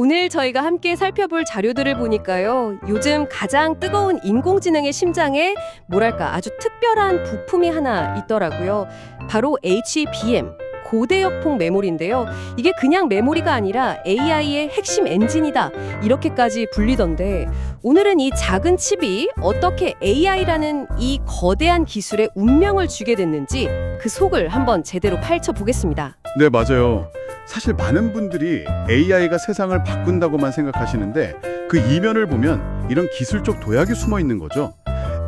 오늘 저희가 함께 살펴볼 자료들을 보니까요. 요즘 가장 뜨거운 인공지능의 심장에 뭐랄까 아주 특별한 부품이 하나 있더라고요. 바로 HBM. 고대역폭 메모리인데요. 이게 그냥 메모리가 아니라 AI의 핵심 엔진이다. 이렇게까지 불리던데 오늘은 이 작은 칩이 어떻게 AI라는 이 거대한 기술에 운명을 주게 됐는지 그 속을 한번 제대로 파헤쳐 보겠습니다. 네, 맞아요. 사실 많은 분들이 AI가 세상을 바꾼다고만 생각하시는데 그 이면을 보면 이런 기술적 도약이 숨어 있는 거죠.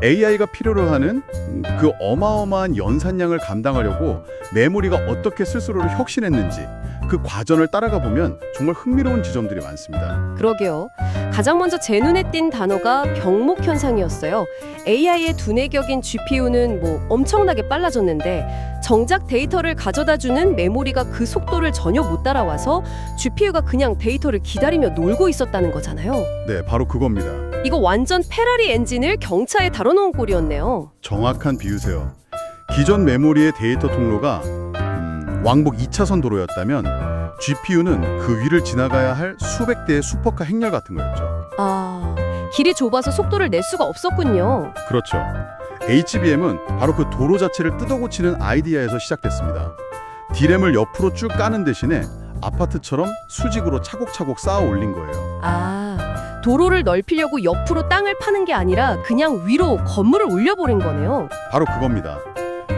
AI가 필요로 하는 음, 그 어마어마한 연산량을 감당하려고 메모리가 어떻게 스스로를 혁신했는지 그 과정을 따라가 보면 정말 흥미로운 지점들이 많습니다. 그러게요. 가장 먼저 제 눈에 띈 단어가 병목 현상이었어요. AI의 두뇌 격인 GPU는 뭐 엄청나게 빨라졌는데 정작 데이터를 가져다 주는 메모리가 그 속도를 전혀 못 따라와서 GPU가 그냥 데이터를 기다리며 놀고 있었다는 거잖아요. 네, 바로 그겁니다. 이거 완전 페라리 엔진을 경차에 달아놓은 꼴이었네요. 정확한 비유세요. 기존 메모리의 데이터 통로가 음, 왕복 2차선 도로였다면 GPU는 그 위를 지나가야 할 수백 대의 슈퍼카 행렬 같은 거였죠. 아, 길이 좁아서 속도를 낼 수가 없었군요. 그렇죠. HBM은 바로 그 도로 자체를 뜯어고치는 아이디어에서 시작됐습니다. 디램을 옆으로 쭉 까는 대신에 아파트처럼 수직으로 차곡차곡 쌓아 올린 거예요. 아, 도로를 넓히려고 옆으로 땅을 파는 게 아니라 그냥 위로 건물을 올려버린 거네요. 바로 그겁니다.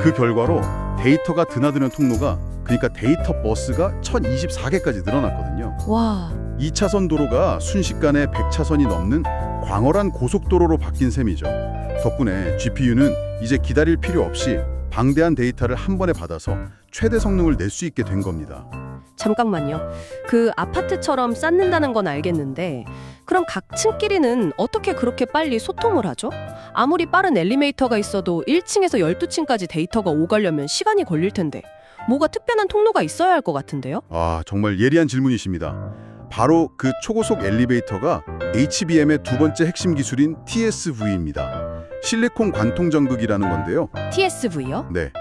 그 결과로 데이터가 드나드는 통로가 그러니까 데이터 버스가 1024개까지 늘어났거든요. 와, 2차선 도로가 순식간에 100차선이 넘는 광활한 고속도로로 바뀐 셈이죠. 덕분에 GPU는 이제 기다릴 필요 없이 방대한 데이터를 한 번에 받아서 최대 성능을 낼 수 있게 된 겁니다. 잠깐만요. 그 아파트처럼 쌓는다는 건 알겠는데 그럼 각 층끼리는 어떻게 그렇게 빨리 소통을 하죠? 아무리 빠른 엘리베이터가 있어도 1층에서 12층까지 데이터가 오가려면 시간이 걸릴 텐데 뭐가 특별한 통로가 있어야 할 것 같은데요? 아, 정말 예리한 질문이십니다. 바로 그 초고속 엘리베이터가 HBM의 두 번째 핵심 기술인 TSV입니다. 실리콘 관통 전극이라는 건데요. TSV요? 네.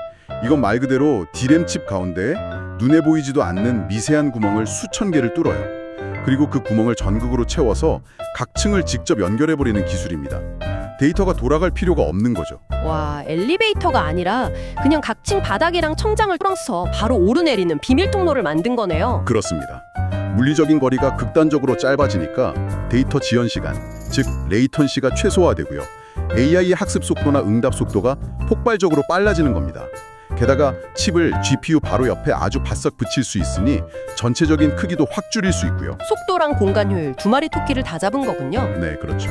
이건 말 그대로 디램 칩 가운데 눈에 보이지도 않는 미세한 구멍을 수천 개를 뚫어요. 그리고 그 구멍을 전극으로 채워서 각 층을 직접 연결해 버리는 기술입니다. 데이터가 돌아갈 필요가 없는 거죠. 와, 엘리베이터가 아니라 그냥 각 층 바닥이랑 천장을 뚫어서 바로 오르내리는 비밀 통로를 만든 거네요. 그렇습니다. 물리적인 거리가 극단적으로 짧아지니까 데이터 지연 시간, 즉 레이턴시가 최소화되고요. AI의 학습 속도나 응답 속도가 폭발적으로 빨라지는 겁니다. 게다가 칩을 GPU 바로 옆에 아주 바싹 붙일 수 있으니 전체적인 크기도 확 줄일 수 있고요. 속도랑 공간 효율 두 마리 토끼를 다 잡은 거군요. 네, 그렇죠.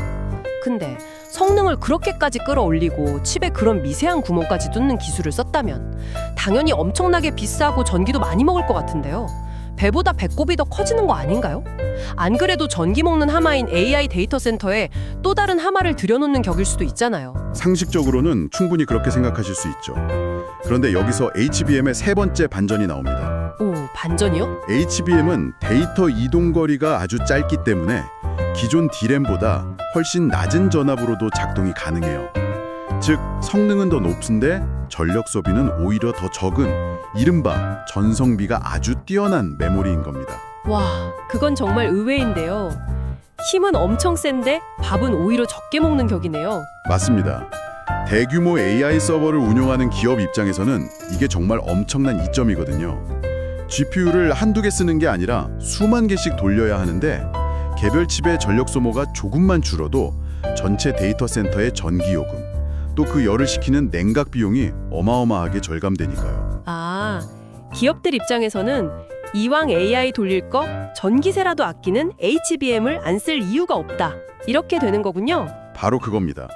근데 성능을 그렇게까지 끌어올리고 칩에 그런 미세한 구멍까지 뚫는 기술을 썼다면 당연히 엄청나게 비싸고 전기도 많이 먹을 것 같은데요. 배보다 배꼽이 더 커지는 거 아닌가요? 안 그래도 전기 먹는 하마인 AI 데이터 센터에 또 다른 하마를 들여놓는 격일 수도 있잖아요. 상식적으로는 충분히 그렇게 생각하실 수 있죠. 그런데 여기서 HBM의 세 번째 반전이 나옵니다. 오, 반전이요? HBM은 데이터 이동 거리가 아주 짧기 때문에 기존 D램보다 훨씬 낮은 전압으로도 작동이 가능해요. 즉 성능은 더 높은데 전력 소비는 오히려 더 적은 이른바 전성비가 아주 뛰어난 메모리인 겁니다. 와, 그건 정말 의외인데요. 힘은 엄청 센데 밥은 오히려 적게 먹는 격이네요. 맞습니다. 대규모 AI 서버를 운용하는 기업 입장에서는 이게 정말 엄청난 이점이거든요. GPU를 한두 개 쓰는 게 아니라 수만 개씩 돌려야 하는데 개별 칩의 전력 소모가 조금만 줄어도 전체 데이터 센터의 전기 요금, 또 그 열을 식히는 냉각 비용이 어마어마하게 절감되니까요. 아, 기업들 입장에서는 이왕 AI 돌릴 거 전기세라도 아끼는 HBM을 안 쓸 이유가 없다. 이렇게 되는 거군요. 바로 그겁니다.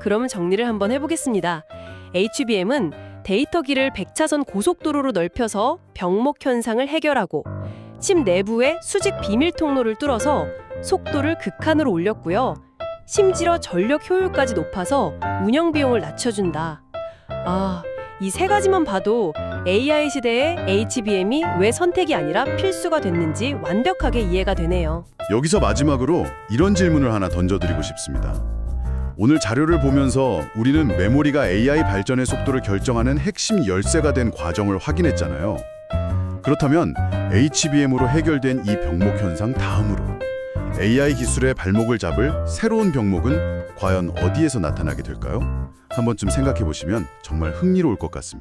자, 그러면 정리를 한번 해보겠습니다. HBM은 데이터기를 100차선 고속도로로 넓혀서 병목 현상을 해결하고 칩 내부에 수직 비밀 통로를 뚫어서 속도를 극한으로 올렸고요. 심지어 전력 효율까지 높아서 운영 비용을 낮춰준다. 아, 이 세 가지만 봐도 AI 시대의 HBM이 왜 선택이 아니라 필수가 됐는지 완벽하게 이해가 되네요. 여기서 마지막으로 이런 질문을 하나 던져드리고 싶습니다. 오늘 자료를 보면서 우리는 메모리가 AI 발전의 속도를 결정하는 핵심 열쇠가 된 과정을 확인했잖아요. 그렇다면 HBM으로 해결된 이 병목 현상 다음으로 AI 기술의 발목을 잡을 새로운 병목은 과연 어디에서 나타나게 될까요? 한 번쯤 생각해 보시면 정말 흥미로울 것 같습니다.